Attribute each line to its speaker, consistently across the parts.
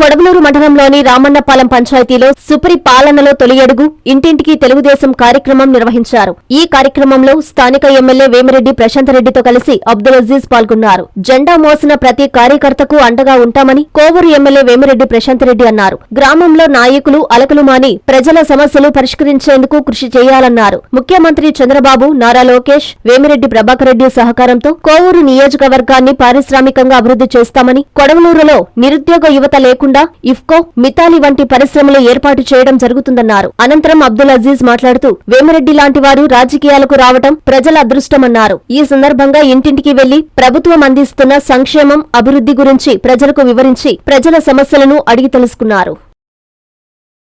Speaker 1: కొడవలూరు మండలంలోని రామన్నపాలెం పంచాయతీలో సుపరి పాలనలో తొలి అడుగు ఇంటింటికి తెలుగుదేశం కార్యక్రమం నిర్వహించారు. ఈ కార్యక్రమంలో స్థానిక ఎమ్మెల్యే వేమిరెడ్డి ప్రశాంతరెడ్డితో కలిసి అబ్దుల్ అజీజ్ పాల్గొన్నారు. జెండా మోసిన ప్రతి కార్యకర్తకు అండగా ఉంటామని కోవూరు ఎమ్మెల్యే వేమిరెడ్డి ప్రశాంతరెడ్డి అన్నారు. గ్రామంలో నాయకులు అలకలు మాని ప్రజల సమస్యలు పరిష్కరించేందుకు కృషి చేయాలన్నారు. ముఖ్యమంత్రి చంద్రబాబు నారా లోకేష్ వేమిరెడ్డి ప్రభాకర్ రెడ్డి సహకారంతో కోవూరు నియోజకవర్గాన్ని పారిశ్రామికంగా అభివృద్ధి చేస్తామని కొడవలూరులో నిరుద్యోగ యువత లేకుండా ఇఫ్కో మితాలి వంటి పరిశ్రమలు ఏర్పాటు చేయడం జరుగుతుందన్నారు. అనంతరం అబ్దుల్ అజీజ్ మాట్లాడుతూ వేమిరెడ్డి లాంటి వారు రాజకీయాలకు రావటం ప్రజల అదృష్టమన్నారు. ఈ సందర్భంగా ఇంటింటికి వెళ్ళి ప్రభుత్వం అందిస్తున్న సంక్షేమం అభివృద్ధి గురించి ప్రజలకు వివరించి ప్రజల సమస్యలను అడిగి తెలుసుకున్నారు.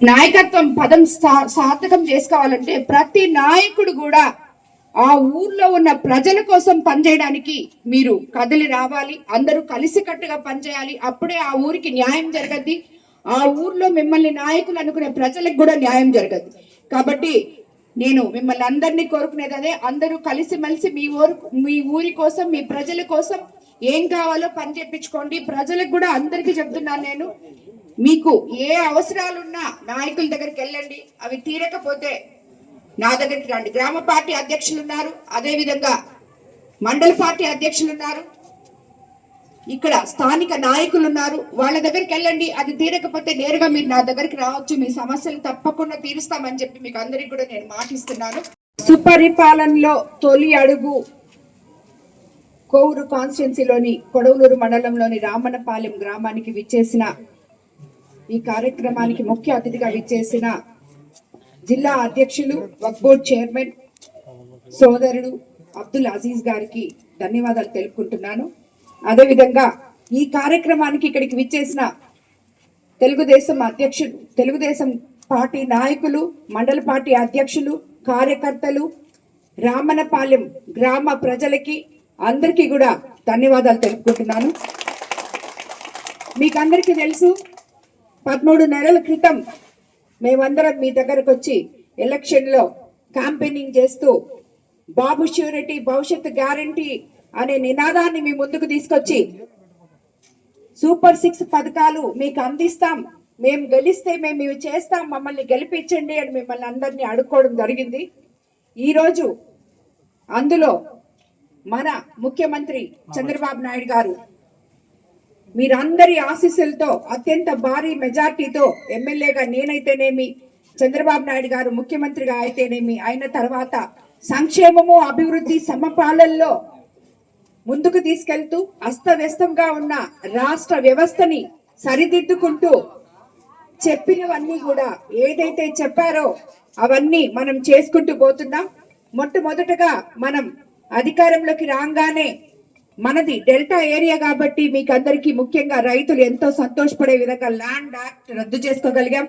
Speaker 2: నాయకత్వం పదం సార్థకం చేసుకోవాలంటే ప్రతి నాయకుడు కూడా ఆ ఊర్లో ఉన్న ప్రజల కోసం పనిచేయడానికి మీరు కదిలి రావాలి అందరూ కలిసికట్టుగా పనిచేయాలి. అప్పుడే ఆ ఊరికి న్యాయం జరగద్ది. ఆ ఊర్లో మిమ్మల్ని నాయకులు అనుకునే ప్రజలకు కూడా న్యాయం జరగద్ది. కాబట్టి నేను మిమ్మల్ని అందరినీ కోరుకునేది అదే. అందరూ కలిసిమెలిసి మీ ఊరు మీ ఊరి కోసం మీ ప్రజల కోసం ఏం కావాలో పని చేపించుకోండి. ప్రజలకు కూడా అందరికీ చెప్తున్నాను నేను. మీకు ఏ అవసరాలున్నా నాయకుల దగ్గరికి వెళ్ళండి. అవి తీరకపోతే నా దగ్గరికి రండి. గ్రామ పార్టీ అధ్యక్షులు ఉన్నారు అదేవిధంగా మండల పార్టీ అధ్యక్షులు ఉన్నారు ఇక్కడ స్థానిక నాయకులు ఉన్నారు వాళ్ళ దగ్గరికి వెళ్ళండి. అది తీరకపోతే నేరుగా మీరు నా దగ్గరికి రావచ్చు. మీ సమస్యలు తప్పకుండా తీరుస్తామని చెప్పి మీకు అందరికి కూడా నేను మాటిస్తున్నాను. సుపరిపాలనలో తొలి అడుగు కోవూరు కాన్స్టిట్యున్సీలోని కొడవలూరు మండలంలోని రామన్నపాలెం గ్రామానికి విచ్చేసిన ఈ కార్యక్రమానికి ముఖ్య అతిథిగా విచ్చేసిన జిల్లా అధ్యక్షులు వక్ బోర్డ్ చైర్మన్ సోదరుడు అబ్దుల్ అజీజ్ గారికి ధన్యవాదాలు తెలుపుకుంటున్నాను. అదేవిధంగా ఈ కార్యక్రమానికి ఇక్కడికి విచ్చేసిన తెలుగుదేశం అధ్యక్షులు తెలుగుదేశం పార్టీ నాయకులు మండల పార్టీ అధ్యక్షులు కార్యకర్తలు రామనపాలెం గ్రామ ప్రజలకి అందరికీ కూడా ధన్యవాదాలు తెలుపుకుంటున్నాను. మీకు అందరికీ తెలుసు పదమూడు నెలల క్రితం మేమందరం మీ దగ్గరకు వచ్చి ఎలక్షన్లో క్యాంపెయినింగ్ చేస్తూ బాబు ష్యూరిటీ భవిష్యత్తు గ్యారంటీ అనే నినాదాన్ని మీ ముందుకు తీసుకొచ్చి సూపర్ సిక్స్ పథకాలు మీకు అందిస్తాం. మేము గెలిస్తే మేము ఇవి చేస్తాం. మమ్మల్ని గెలిపించండి అని మిమ్మల్ని అందరినీ అడుక్కోవడం జరిగింది. ఈరోజు అందులో మన ముఖ్యమంత్రి చంద్రబాబు నాయుడు గారు మీరందరి ఆశీస్సులతో అత్యంత భారీ మెజార్టీతో ఎమ్మెల్యేగా నేనైతేనేమి చంద్రబాబు నాయుడు గారు ముఖ్యమంత్రిగా అయితేనేమి అయిన తర్వాత సంక్షేమము అభివృద్ధి సమపాలనలో ముందుకు తీసుకెళ్తూ అస్తవ్యస్తంగా ఉన్న రాష్ట్ర వ్యవస్థని సరిదిద్దుకుంటూ చెప్పినవన్నీ కూడా ఏదైతే చెప్పారో అవన్నీ మనం చేసుకుంటూ పోతున్నాం. మొట్టమొదటగా మనం అధికారంలోకి రాగానే మనది డెల్టా ఏరియా కాబట్టి మీకు అందరికీ ముఖ్యంగా రైతులు ఎంతో సంతోషపడే విధంగా ల్యాండ్ యాక్ట్ రద్దు చేసుకోగలిగాం.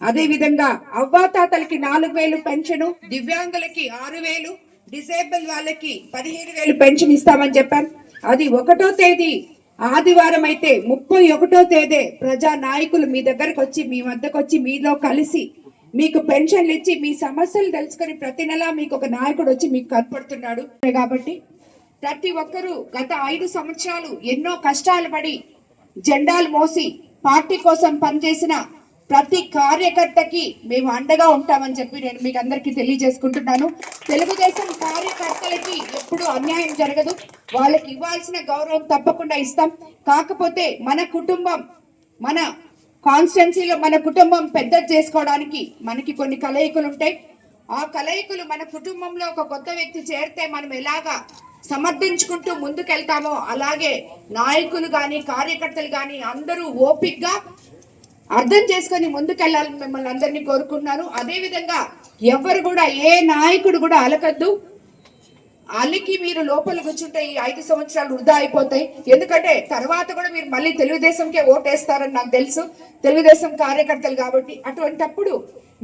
Speaker 2: అదే విధంగా అవ్వాతాతలకి నాలుగు వేలు పెన్షన్ దివ్యాంగులకి ఆరు వేలు డిసేబుల్ వాళ్ళకి పదిహేను వేలు పెన్షన్ ఇస్తామని చెప్పాం. అది ఒకటో తేదీ ఆదివారం అయితే ముప్పై ఒకటో తేదీ ప్రజా నాయకులు మీ దగ్గరకు వచ్చి మీ వద్దకు వచ్చి మీలో కలిసి మీకు పెన్షన్లు ఇచ్చి మీ సమస్యలు తెలుసుకొని ప్రతి నెల మీకు ఒక నాయకుడు వచ్చి మీకు కనపడుతున్నాడు. కాబట్టి ప్రతి ఒక్కరూ గత ఐదు సంవత్సరాలు ఎన్నో కష్టాలు పడి జెండాలు మోసి పార్టీ కోసం పనిచేసిన ప్రతి కార్యకర్తకి మేము అండగా ఉంటామని చెప్పి నేను మీకు అందరికీ తెలియజేసుకుంటున్నాను. తెలుగుదేశం కార్యకర్తలకి ఎప్పుడు అన్యాయం జరగదు. వాళ్ళకి ఇవ్వాల్సిన గౌరవం తప్పకుండా ఇస్తాం. కాకపోతే మన కుటుంబం మన కాన్స్టెన్సీలో మన కుటుంబం పెద్ద చేసుకోవడానికి మనకి కొన్ని కలయికలు ఉంటాయి. ఆ కలయికలు మన కుటుంబంలో ఒక కొత్త వ్యక్తి చేరితే మనం ఎలాగా సమర్థించుకుంటూ ముందుకెళ్తామో అలాగే నాయకులు కానీ కార్యకర్తలు కానీ అందరూ ఓపిక్గా అర్థం చేసుకొని ముందుకెళ్ళాలని మిమ్మల్ని అందరినీ కోరుకుంటున్నాను. అదేవిధంగా ఎవరు కూడా ఏ నాయకుడు కూడా అలకద్దు. అలికి మీరు లోపల కూర్చుంటే ఈ ఐదు సంవత్సరాలు వృధా అయిపోతాయి. ఎందుకంటే తర్వాత కూడా మీరు మళ్ళీ తెలుగుదేశంకే ఓటేస్తారని నాకు తెలుసు. తెలుగుదేశం కార్యకర్తలు కాబట్టి అటువంటప్పుడు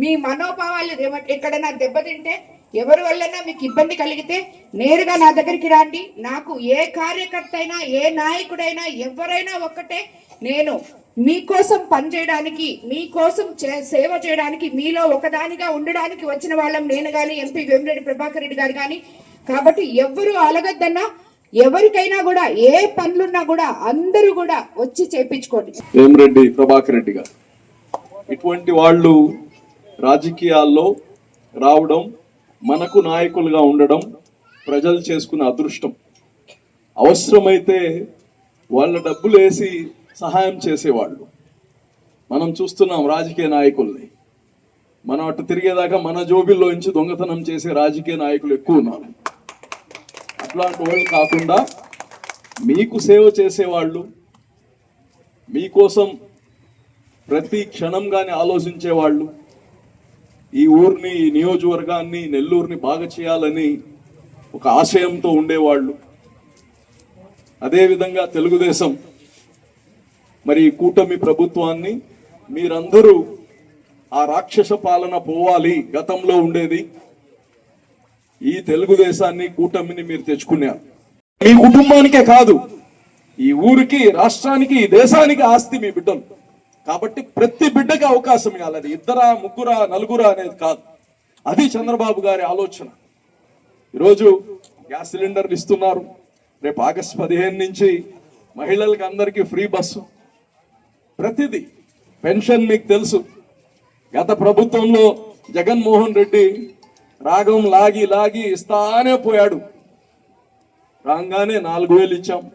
Speaker 2: మీ మనోభావాలు ఎక్కడైనా దెబ్బతింటే ఎవరి వల్లైనా మీకు ఇబ్బంది కలిగితే నేరుగా నా దగ్గరికి రండి. నాకు ఏ కార్యకర్త అయినా ఏ నాయకుడైనా ఎవరైనా ఒక్కటే నేను మీకోసం పనిచేయడానికి మీకోసం చే- సేవ చేయడానికి మీలో ఒకదానిగా ఉండడానికి వచ్చిన వాళ్ళం నేను కానీ ఎంపీ వేమిరెడ్డి ప్రభాకర్ రెడ్డి గారు కానీ కాబట్టి ఎవ్వరూ అలగద్దన్నా ఎవరికైనా కూడా ఏ పనులున్నా కూడా అందరూ కూడా వచ్చి చేపించుకోండి.
Speaker 3: వేమిరెడ్డి ప్రభాకర్ రెడ్డి గారు. ఇటువంటి వాళ్ళు రాజకీయాల్లో రావడం మనకు నాయకులుగా ఉండడం ప్రజలు చేసుకున్న అదృష్టం. అవసరమైతే వాళ్ళ డబ్బులు వేసి సహాయం చేసేవాళ్ళు. మనం చూస్తున్నాం రాజకీయ నాయకుల్ని. మనం అటు తిరిగేదాకా మన జోబిల్లో నుంచి దొంగతనం చేసే రాజకీయ నాయకులు ఎక్కువ ఉన్నారు. అట్లాంటి వాళ్ళు కాకుండా మీకు సేవ చేసేవాళ్ళు మీకోసం ప్రతి క్షణం కానీ ఆలోచించేవాళ్ళు ఈ ఊరిని ఈ నియోజకవర్గాన్ని నెల్లూరుని బాగా చేయాలని ఒక ఆశయంతో ఉండేవాళ్ళు. అదేవిధంగా తెలుగుదేశం మరి ఈ కూటమి ప్రభుత్వాన్ని మీరందరూ ఆ రాక్షస పాలన పోవాలి గతంలో ఉండేది. ఈ తెలుగుదేశాన్ని కూటమిని మీరు తెచ్చుకున్నారు. మీ కుటుంబానికే కాదు ఈ ఊరికి రాష్ట్రానికి ఈ దేశానికి ఆస్తి మీ బిడ్డలు. కాబట్టి ప్రతి బిడ్డకి అవకాశం ఇవ్వాలి. అది ఇద్దరా ముగ్గురా నలుగురా అనేది కాదు. అది చంద్రబాబు గారి ఆలోచన. ఈరోజు గ్యాస్ సిలిండర్లు ఇస్తున్నారు. రేపు ఆగస్టు పదిహేను నుంచి మహిళలకి అందరికీ ఫ్రీ బస్సు. ప్రతిదీ పెన్షన్ మీకు తెలుసు. గత ప్రభుత్వంలో జగన్మోహన్ రెడ్డి రాగం లాగి లాగి ఇస్తానే పోయాడు. రాగానే నాలుగు వేలు ఇచ్చాం.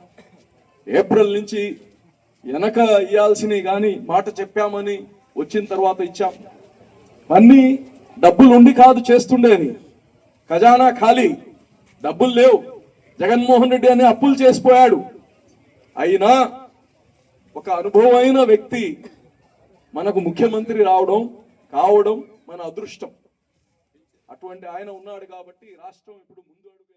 Speaker 3: ఏప్రిల్ నుంచి వెనక ఇవ్వాల్సినవి కానీ మాట చెప్పామని వచ్చిన తర్వాత ఇచ్చాం. అన్నీ డబ్బులు ఉండి కాదు చేస్తుండేది ఖజానా ఖాళీ డబ్బులు లేవు. జగన్మోహన్ రెడ్డి అని అప్పులు చేసిపోయాడు. అయినా ఒక అనుభవమైన వ్యక్తి మనకు ముఖ్యమంత్రి రావడం కావడం మన అదృష్టం. అటువంటి ఆయన ఉన్నాడు కాబట్టి రాష్ట్రం ఇప్పుడు ముందు అడుగు